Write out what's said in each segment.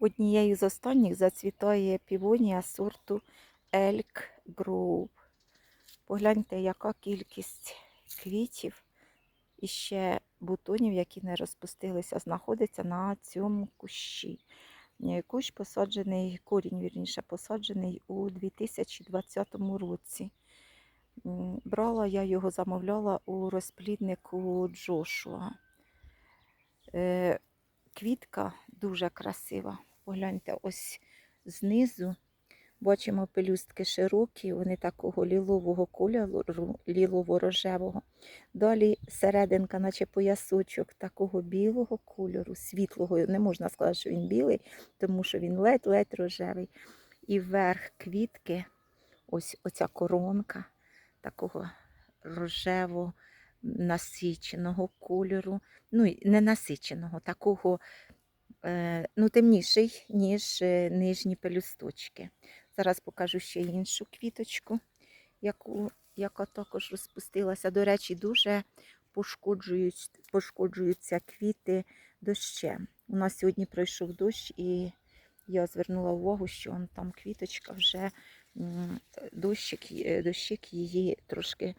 Однією з останніх зацвітає півонія сорту Elk Grove. Погляньте, яка кількість квітів і ще бутонів, які не розпустилися, знаходиться на цьому кущі. Е, Кущ посаджений, корінь, вірніше, посаджений у 2020 році. Брала я його, замовляла у розпліднику Джошуа. Е, Квітка дуже красива. Погляньте, ось знизу бачимо пелюстки широкі, вони такого лілового кольору, лілово-рожевого. Далі серединка, наче поясочок такого білого кольору, світлого. Не можна сказати, що він білий, тому що він ледь-ледь рожевий. І верх квітки, ось оця коронка такого рожево насиченого кольору. Ну, не насиченого, такого ну, темніший, ніж е, нижні пелюсточки. Зараз покажу ще іншу квіточку, яку, яка також розпустилася. До речі, дуже пошкоджують, пошкоджуються квіти дощем. У нас сьогодні пройшов дощ, і я звернула увагу, що там квіточка вже дощик, дощик її трошки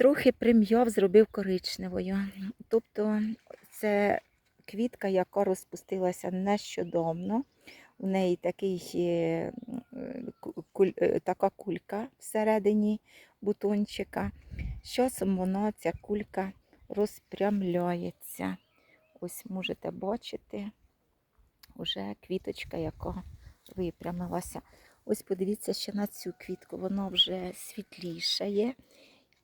трохи прим'яв, зробив коричневою. Тобто це квітка, яка розпустилася нещодавно. У неї такий, куль- е, така кулька всередині бутончика. З часом вона, ця кулька розпрямляється. Ось можете бачити, вже квіточка, яка випрямилася. Ось подивіться ще на цю квітку, вона вже світлішає,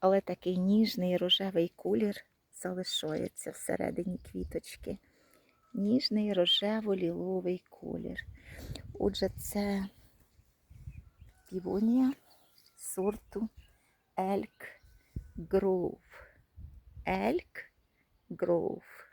але такий ніжний рожевий колір залишається всередині квіточки. Ніжний рожево-ліловий колір. Отже, це півонія сорту Elk Grove. Elk Grove.